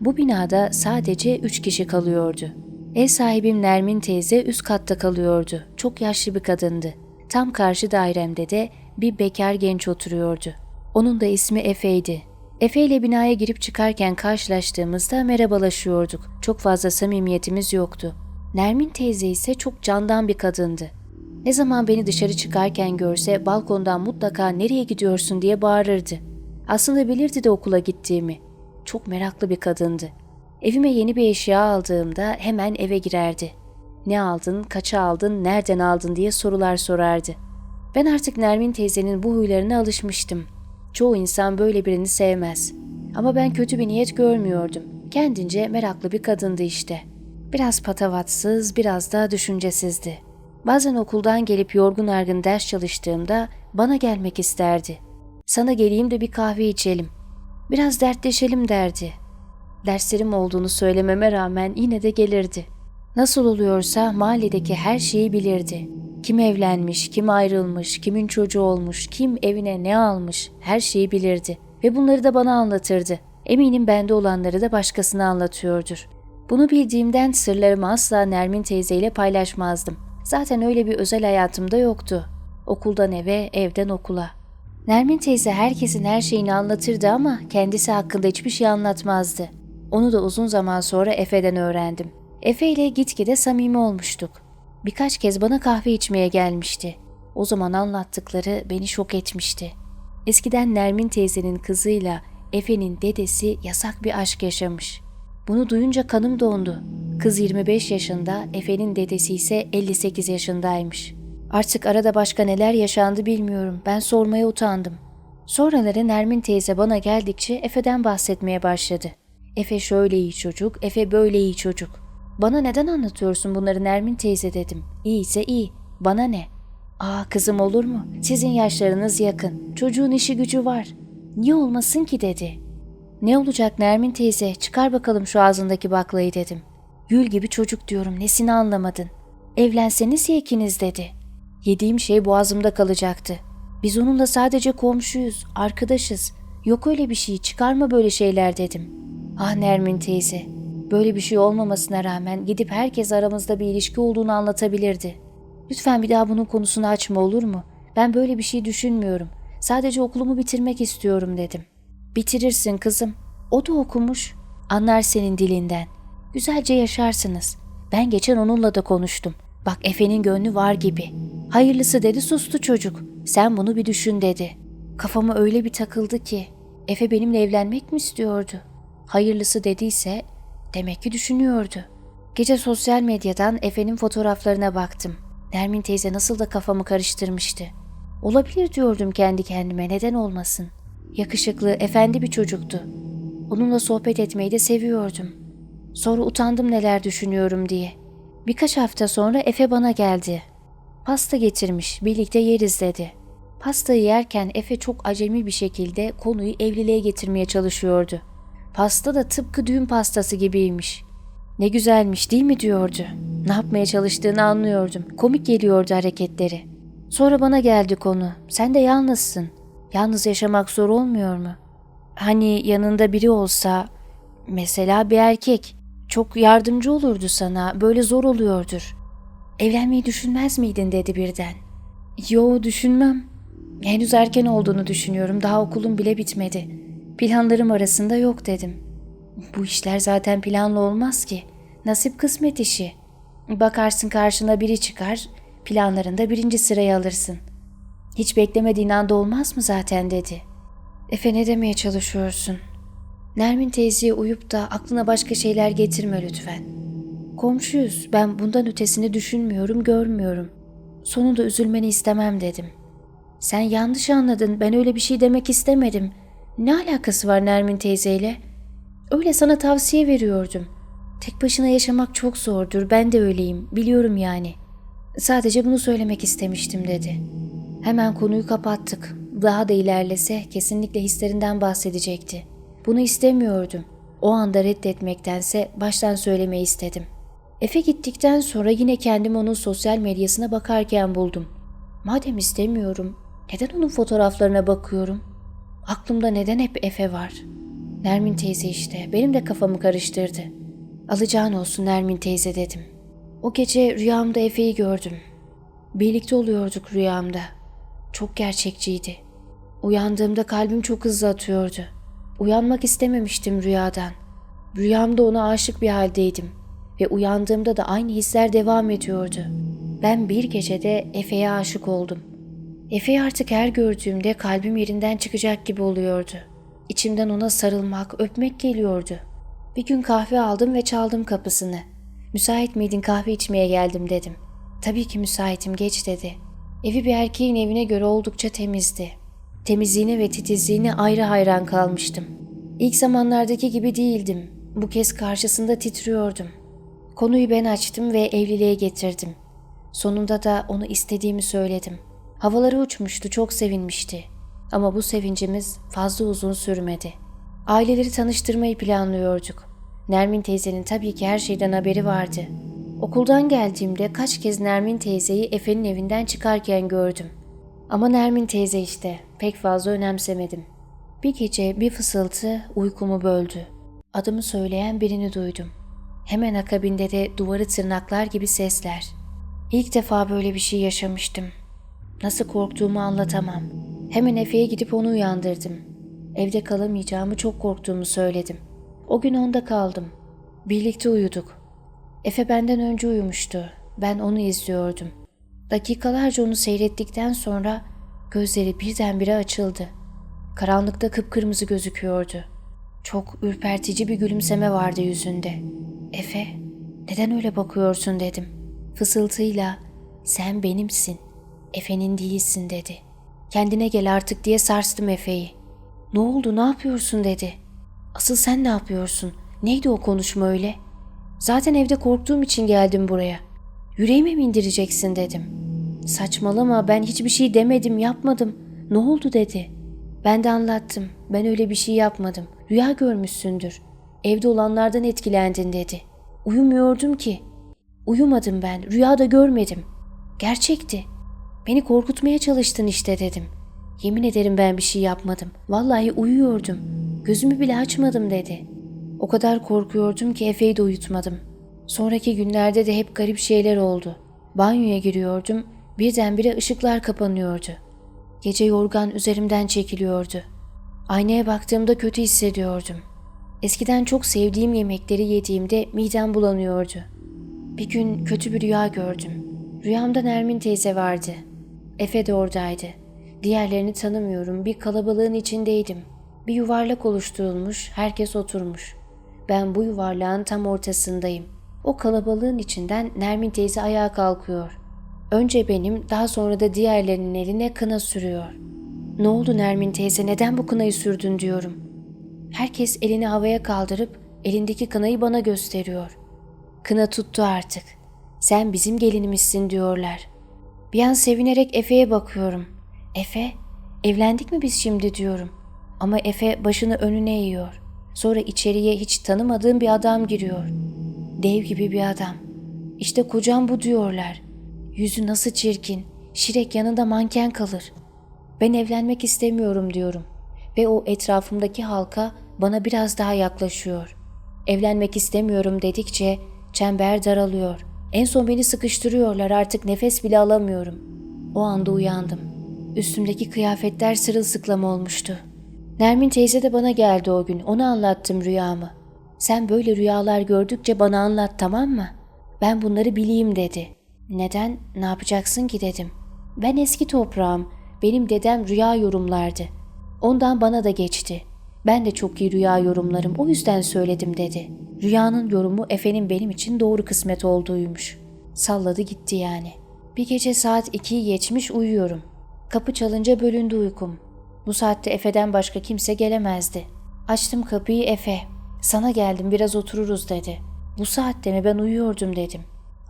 Bu binada sadece üç kişi kalıyordu. Ev sahibim Nermin teyze üst katta kalıyordu. Çok yaşlı bir kadındı. Tam karşı dairemde de bir bekar genç oturuyordu. Onun da ismi Efe'ydi. Efe ile binaya girip çıkarken karşılaştığımızda merhabalaşıyorduk. Çok fazla samimiyetimiz yoktu. Nermin teyze ise çok candan bir kadındı. Ne zaman beni dışarı çıkarken görse balkondan mutlaka nereye gidiyorsun diye bağırırdı. Aslında bilirdi de okula gittiğimi. Çok meraklı bir kadındı. Evime yeni bir eşya aldığımda hemen eve girerdi. Ne aldın, kaça aldın, nereden aldın diye sorular sorardı. Ben artık Nermin teyzenin bu huylarına alışmıştım. Çoğu insan böyle birini sevmez. Ama ben kötü bir niyet görmüyordum. Kendince meraklı bir kadındı işte. Biraz patavatsız, biraz da düşüncesizdi. Bazen okuldan gelip yorgun argın ders çalıştığımda bana gelmek isterdi. Sana geleyim de bir kahve içelim. Biraz dertleşelim derdi. Derslerim olduğunu söylememe rağmen yine de gelirdi. Nasıl oluyorsa mahalledeki her şeyi bilirdi. Kim evlenmiş, kim ayrılmış, kimin çocuğu olmuş, kim evine ne almış her şeyi bilirdi. Ve bunları da bana anlatırdı. Eminim bende olanları da başkasına anlatıyordur. Bunu bildiğimden sırlarımı asla Nermin teyzeyle paylaşmazdım. Zaten öyle bir özel hayatımda yoktu. Okuldan eve, evden okula. Nermin teyze herkesin her şeyini anlatırdı ama kendisi hakkında hiçbir şey anlatmazdı. Onu da uzun zaman sonra Efe'den öğrendim. Efe ile gitgide samimi olmuştuk. Birkaç kez bana kahve içmeye gelmişti. O zaman anlattıkları beni şok etmişti. Eskiden Nermin teyzenin kızıyla Efe'nin dedesi yasak bir aşk yaşamış. Bunu duyunca kanım dondu. Kız 25 yaşında, Efe'nin dedesi ise 58 yaşındaymış. Artık arada başka neler yaşandı bilmiyorum. Ben sormaya utandım. Sonraları Nermin teyze bana geldikçe Efe'den bahsetmeye başladı. Efe şöyle iyi çocuk, Efe böyle iyi çocuk. Bana neden anlatıyorsun bunları Nermin teyze dedim. İyiyse iyi, bana ne? Aa kızım olur mu? Sizin yaşlarınız yakın, çocuğun işi gücü var. Niye olmasın ki dedi. Ne olacak Nermin teyze, çıkar bakalım şu ağzındaki baklayı dedim. Gül gibi çocuk diyorum, nesini anlamadın? Evlenseniz ya ikiniz dedi. Yediğim şey boğazımda kalacaktı. Biz onunla sadece komşuyuz, arkadaşız. Yok öyle bir şey, çıkarma böyle şeyler dedim. Ah Nermin teyze, böyle bir şey olmamasına rağmen gidip herkes aramızda bir ilişki olduğunu anlatabilirdi. Lütfen bir daha bunun konusunu açma olur mu? Ben böyle bir şey düşünmüyorum. Sadece okulumu bitirmek istiyorum dedim. Bitirirsin kızım. O da okumuş. Anlar senin dilinden. Güzelce yaşarsınız. Ben geçen onunla da konuştum. Bak Efe'nin gönlü var gibi. Hayırlısı dedi sustu çocuk. Sen bunu bir düşün dedi. Kafama öyle bir takıldı ki. Efe benimle evlenmek mi istiyordu? Hayırlısı dediyse demek ki düşünüyordu. Gece sosyal medyadan Efe'nin fotoğraflarına baktım. Nermin teyze nasıl da kafamı karıştırmıştı. Olabilir diyordum kendi kendime neden olmasın. Yakışıklı, efendi bir çocuktu. Onunla sohbet etmeyi de seviyordum. Sonra utandım neler düşünüyorum diye. Birkaç hafta sonra Efe bana geldi. Pasta getirmiş, birlikte yeriz dedi. Pastayı yerken Efe çok acemi bir şekilde konuyu evliliğe getirmeye çalışıyordu. Pasta da tıpkı düğün pastası gibiymiş. Ne güzelmiş değil mi diyordu. Ne yapmaya çalıştığını anlıyordum. Komik geliyordu hareketleri. Sonra bana geldi konu. Sen de yalnızsın. Yalnız yaşamak zor olmuyor mu? Hani yanında biri olsa, mesela bir erkek, çok yardımcı olurdu sana, böyle zor oluyordur. Evlenmeyi düşünmez miydin dedi birden. Yo düşünmem. Henüz erken olduğunu düşünüyorum, daha okulum bile bitmedi. Planlarım arasında yok dedim. Bu işler zaten planlı olmaz ki. Nasip kısmet işi. Bakarsın karşına biri çıkar, planlarında birinci sırayı alırsın. Hiç beklemediğin anda olmaz mı zaten dedi. Efe ne demeye çalışıyorsun? Nermin teyzeye uyup da aklına başka şeyler getirme lütfen. Komşuyuz, ben bundan ötesini düşünmüyorum, görmüyorum. Sonunda üzülmeni istemem dedim. Sen yanlış anladın, ben öyle bir şey demek istemedim. Ne alakası var Nermin teyzeyle? Öyle sana tavsiye veriyordum. Tek başına yaşamak çok zordur. Ben de öyleyim. Biliyorum yani. Sadece bunu söylemek istemiştim dedi. Hemen konuyu kapattık. Daha da ilerlese kesinlikle hislerinden bahsedecekti. Bunu istemiyordum. O anda reddetmektense baştan söylemeyi istedim. Efe gittikten sonra yine kendimi onun sosyal medyasına bakarken buldum. Madem istemiyorum, neden onun fotoğraflarına bakıyorum? Aklımda neden hep Efe var? Nermin teyze işte, benim de kafamı karıştırdı. Alacağın olsun Nermin teyze dedim. O gece rüyamda Efe'yi gördüm. Birlikte oluyorduk rüyamda. Çok gerçekçiydi. Uyandığımda kalbim çok hızlı atıyordu. Uyanmak istememiştim rüyadan. Rüyamda ona aşık bir haldeydim ve uyandığımda da aynı hisler devam ediyordu. Ben bir gecede Efe'ye aşık oldum. Efe'yi artık her gördüğümde kalbim yerinden çıkacak gibi oluyordu. İçimden ona sarılmak, öpmek geliyordu. Bir gün kahve aldım ve çaldım kapısını. Müsait miydin kahve içmeye geldim dedim. Tabii ki müsaitim geç dedi. Evi bir erkeğin evine göre oldukça temizdi. Temizliğine ve titizliğine ayrı hayran kalmıştım. İlk zamanlardaki gibi değildim. Bu kez karşısında titriyordum. Konuyu ben açtım ve evliliğe getirdim. Sonunda da onu istediğimi söyledim. Havaları uçmuştu, çok sevinmişti. Ama bu sevincimiz fazla uzun sürmedi. Aileleri tanıştırmayı planlıyorduk. Nermin teyzenin tabii ki her şeyden haberi vardı. Okuldan geldiğimde kaç kez Nermin teyzeyi Efe'nin evinden çıkarken gördüm. Ama Nermin teyze işte pek fazla önemsemedim. Bir gece bir fısıltı uykumu böldü. Adımı söyleyen birini duydum. Hemen akabinde de duvarı tırnaklar gibi sesler. İlk defa böyle bir şey yaşamıştım. Nasıl korktuğumu anlatamam. Hemen Efe'ye gidip onu uyandırdım. Evde kalamayacağımı çok korktuğumu söyledim. O gün onda kaldım. Birlikte uyuduk. Efe benden önce uyumuştu. Ben onu izliyordum. Dakikalarca onu seyrettikten sonra gözleri birdenbire açıldı. Karanlıkta kıpkırmızı gözüküyordu. Çok ürpertici bir gülümseme vardı yüzünde. Efe, neden öyle bakıyorsun dedim. Fısıltıyla, sen benimsin, Efe'nin değilsin dedi. Kendine gel artık diye sarstım Efe'yi. Ne oldu, ne yapıyorsun dedi. Asıl sen ne yapıyorsun? Neydi o konuşma öyle? Zaten evde korktuğum için geldim buraya. Yüreğime mi indireceksin dedim. Saçmalama ben hiçbir şey demedim yapmadım. Ne oldu dedi. Ben de anlattım. Ben öyle bir şey yapmadım. Rüya görmüşsündür. Evde olanlardan etkilendin dedi. Uyumuyordum ki. Uyumadım ben. Rüyada görmedim. Gerçekti. Beni korkutmaya çalıştın işte dedim. Yemin ederim ben bir şey yapmadım. Vallahi uyuyordum. Gözümü bile açmadım dedi. O kadar korkuyordum ki Efe'yi de uyutmadım. Sonraki günlerde de hep garip şeyler oldu. Banyoya giriyordum. Birdenbire ışıklar kapanıyordu. Gece yorgan üzerimden çekiliyordu. Aynaya baktığımda kötü hissediyordum. Eskiden çok sevdiğim yemekleri yediğimde midem bulanıyordu. Bir gün kötü bir rüya gördüm. Rüyamda Nermin teyze vardı. Efe de oradaydı. Diğerlerini tanımıyorum. Bir kalabalığın içindeydim. Bir yuvarlak oluşturulmuş, herkes oturmuş. Ben bu yuvarlağın tam ortasındayım. O kalabalığın içinden Nermin teyze ayağa kalkıyor. Önce benim, daha sonra da diğerlerinin eline kına sürüyor. Ne oldu Nermin teyze, neden bu kınayı sürdün diyorum. Herkes elini havaya kaldırıp elindeki kınayı bana gösteriyor. Kına tuttu artık. Sen bizim gelinimizsin diyorlar. Bir an sevinerek Efe'ye bakıyorum. Efe, evlendik mi biz şimdi diyorum. Ama Efe başını önüne eğiyor. Sonra içeriye hiç tanımadığım bir adam giriyor. Dev gibi bir adam. İşte kocam bu diyorlar. Yüzü nasıl çirkin. Şirek yanında manken kalır. Ben evlenmek istemiyorum diyorum. Ve o etrafımdaki halka bana biraz daha yaklaşıyor. Evlenmek istemiyorum dedikçe çember daralıyor. En son beni sıkıştırıyorlar artık nefes bile alamıyorum. O anda uyandım. Üstümdeki kıyafetler sırılsıklam olmuştu. Nermin teyze de bana geldi o gün. Ona anlattım rüyamı. Sen böyle rüyalar gördükçe bana anlat tamam mı? Ben bunları bileyim dedi. Neden? Ne yapacaksın ki dedim. Ben eski toprağım. Benim dedem rüya yorumlardı. Ondan bana da geçti. Ben de çok iyi rüya yorumlarım o yüzden söyledim dedi. Rüyanın yorumu Efe'nin benim için doğru kısmet olduğuymuş. Salladı gitti yani. Bir gece saat 2'yi geçmiş uyuyorum. Kapı çalınca bölündü uykum. Bu saatte Efe'den başka kimse gelemezdi. Açtım kapıyı Efe. Sana geldim biraz otururuz dedi. Bu saatte mi ben uyuyordum dedim.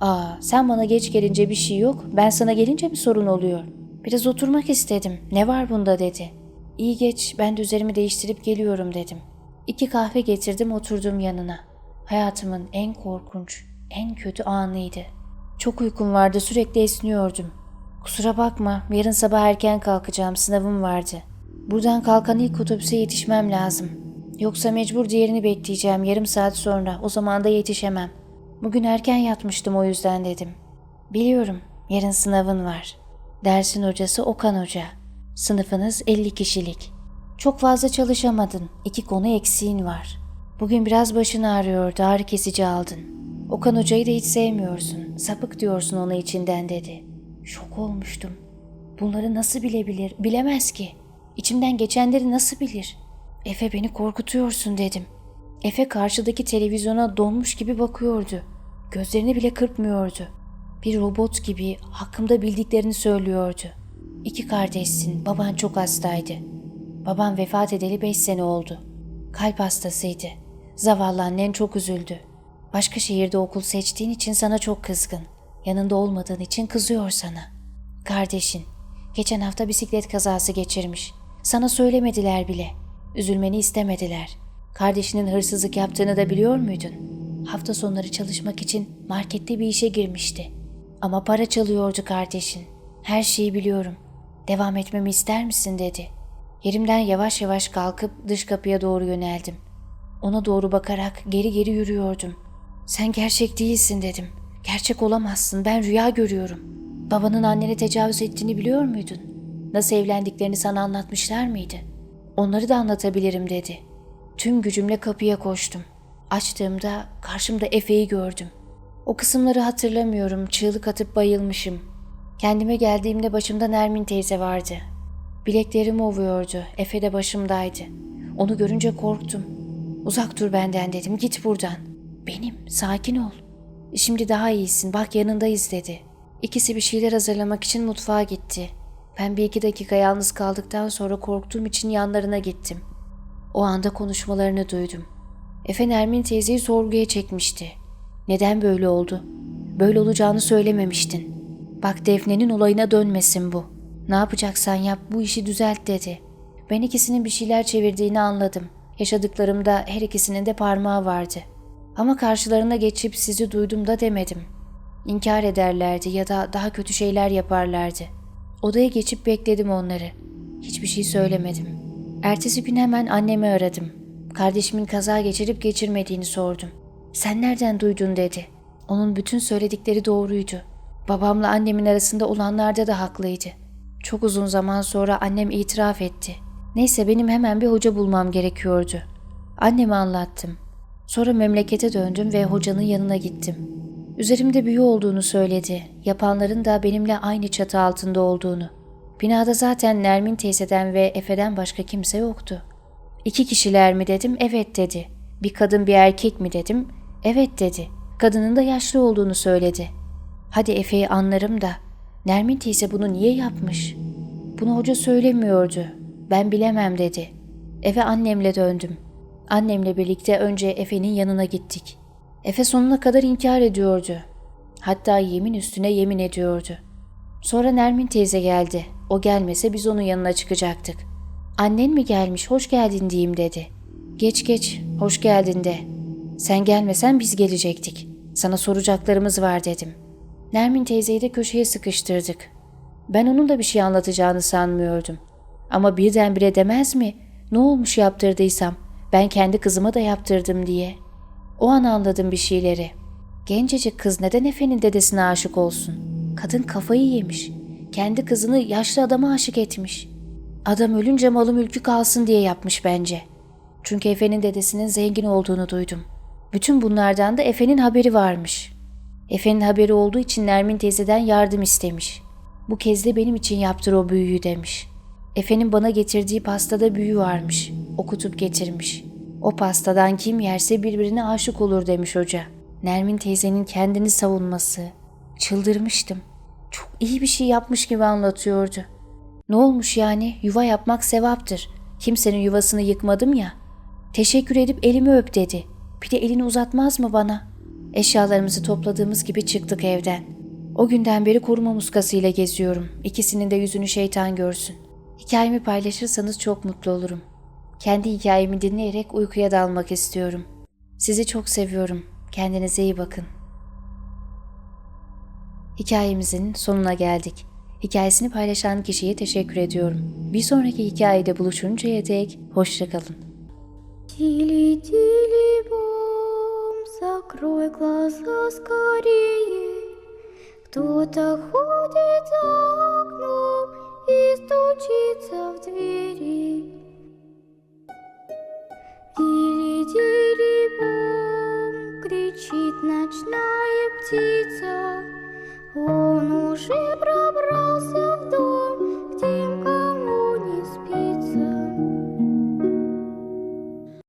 Aa sen bana geç gelince bir şey yok ben sana gelince mi sorun oluyor? Biraz oturmak istedim ne var bunda dedi. İyi geç ben de üzerimi değiştirip geliyorum dedim. İki kahve getirdim oturdum yanına. Hayatımın en korkunç, en kötü anıydı. Çok uykum vardı sürekli esniyordum. Kusura bakma yarın sabah erken kalkacağım sınavım vardı. Buradan kalkan ilk otobüse yetişmem lazım. Yoksa mecbur diğerini bekleyeceğim yarım saat sonra o zaman da yetişemem. Bugün erken yatmıştım o yüzden dedim. Biliyorum yarın sınavın var. Dersin hocası Okan Hoca. Sınıfınız 50 kişilik. Çok fazla çalışamadın. İki konu eksiğin var. Bugün biraz başın ağrıyordu, ağrı kesici aldın. Okan Hoca'yı da hiç sevmiyorsun. Sapık diyorsun ona içinden dedi. Şok olmuştum. Bunları nasıl bilebilir? Bilemez ki. İçimden geçenleri nasıl bilir? Efe beni korkutuyorsun dedim. Efe karşıdaki televizyona donmuş gibi bakıyordu. Gözlerini bile kırpmıyordu. Bir robot gibi hakkımda bildiklerini söylüyordu. İki kardeşsin, baban çok hastaydı. Babam vefat edeli beş sene oldu. Kalp hastasıydı. Zavallı annen çok üzüldü. Başka şehirde okul seçtiğin için sana çok kızgın. Yanında olmadığın için kızıyor sana. Kardeşin, geçen hafta bisiklet kazası geçirmiş. Sana söylemediler bile. Üzülmeni istemediler. Kardeşinin hırsızlık yaptığını da biliyor muydun? Hafta sonları çalışmak için markette bir işe girmişti. Ama para çalıyordu kardeşin. Her şeyi biliyorum. Devam etmemi ister misin dedi. Yerimden yavaş yavaş kalkıp dış kapıya doğru yöneldim. Ona doğru bakarak geri geri yürüyordum. Sen gerçek değilsin dedim. Gerçek olamazsın. Ben rüya görüyorum. Babanın annene tecavüz ettiğini biliyor muydun? Nasıl evlendiklerini sana anlatmışlar mıydı? Onları da anlatabilirim dedi. Tüm gücümle kapıya koştum. Açtığımda karşımda Efe'yi gördüm. O kısımları hatırlamıyorum. Çığlık atıp bayılmışım. Kendime geldiğimde başımda Nermin teyze vardı. Bileklerimi ovuyordu. Efe de başımdaydı. Onu görünce korktum. Uzak dur benden dedim. Git buradan. Benim. Sakin ol. Şimdi daha iyisin. Bak yanındayız dedi. İkisi bir şeyler hazırlamak için mutfağa gitti. Ben bir iki dakika yalnız kaldıktan sonra korktuğum için yanlarına gittim. O anda konuşmalarını duydum. Efe Nermin teyzeyi sorguya çekmişti. Neden böyle oldu? Böyle olacağını söylememiştin. Bak Defne'nin olayına dönmesin bu. Ne yapacaksan yap bu işi düzelt dedi. Ben ikisinin bir şeyler çevirdiğini anladım. Yaşadıklarımda her ikisinin de parmağı vardı. Ama karşılarına geçip sizi duydum da demedim. İnkar ederlerdi ya da daha kötü şeyler yaparlardı. Odaya geçip bekledim onları. Hiçbir şey söylemedim. Ertesi gün hemen annemi aradım. Kardeşimin kaza geçirip geçirmediğini sordum. Sen nereden duydun dedi. Onun bütün söyledikleri doğruydu. Babamla annemin arasında olanlarda da haklıydı. Çok uzun zaman sonra annem itiraf etti. Neyse benim hemen bir hoca bulmam gerekiyordu. Anneme anlattım. Sonra memlekete döndüm ve hocanın yanına gittim. Üzerimde büyü olduğunu söyledi. Yapanların da benimle aynı çatı altında olduğunu. Binada zaten Nermin teyzeden ve Efe'den başka kimse yoktu. İki kişiler mi dedim, evet dedi. Bir kadın bir erkek mi dedim, evet dedi. Kadının da yaşlı olduğunu söyledi. Hadi Efe'yi anlarım da Nermin teyze bunu niye yapmış? Bunu hoca söylemiyordu. Ben bilemem dedi. Eve annemle döndüm. Annemle birlikte önce Efe'nin yanına gittik. Efe sonuna kadar inkar ediyordu. Hatta yemin üstüne yemin ediyordu. Sonra Nermin teyze geldi. O gelmese biz onun yanına çıkacaktık. Annen mi gelmiş, hoş geldin diyeyim dedi. Geç geç, hoş geldin de. Sen gelmesen biz gelecektik. Sana soracaklarımız var dedim. Nermin teyzeyi de köşeye sıkıştırdık. Ben onun da bir şey anlatacağını sanmıyordum. Ama birdenbire demez mi? Ne olmuş yaptırdıysam? Ben kendi kızıma da yaptırdım diye. O an anladım bir şeyleri. Gencecik kız neden Efe'nin dedesine aşık olsun? Kadın kafayı yemiş. Kendi kızını yaşlı adama aşık etmiş. Adam ölünce malı mülkü kalsın diye yapmış bence. Çünkü Efe'nin dedesinin zengin olduğunu duydum. Bütün bunlardan da Efe'nin haberi varmış. Efe'nin haberi olduğu için Nermin teyzeden yardım istemiş. Bu kez de benim için yaptır o büyüyü demiş. Efe'nin bana getirdiği pastada büyü varmış. Okutup getirmiş. O pastadan kim yerse birbirine aşık olur demiş hoca. Nermin teyzenin kendini savunması. Çıldırmıştım. Çok iyi bir şey yapmış gibi anlatıyordu. Ne olmuş yani? Yuva yapmak sevaptır. Kimsenin yuvasını yıkmadım ya. Teşekkür edip elimi öp dedi. Bir de elini uzatmaz mı bana? Eşyalarımızı topladığımız gibi çıktık evden. O günden beri koruma muskasıyla geziyorum. İkisinin de yüzünü şeytan görsün. Hikayemi paylaşırsanız çok mutlu olurum. Kendi hikayemi dinleyerek uykuya dalmak istiyorum. Sizi çok seviyorum. Kendinize iyi bakın. Hikayemizin sonuna geldik. Hikayesini paylaşan kişiye teşekkür ediyorum. Bir sonraki hikayede buluşuncaya dek hoşçakalın. Dili dili закрой глаза скорее. Кто-то ходит за окном и стучится в двери. Тили-тили-бом, кричит ночная птица. Он уже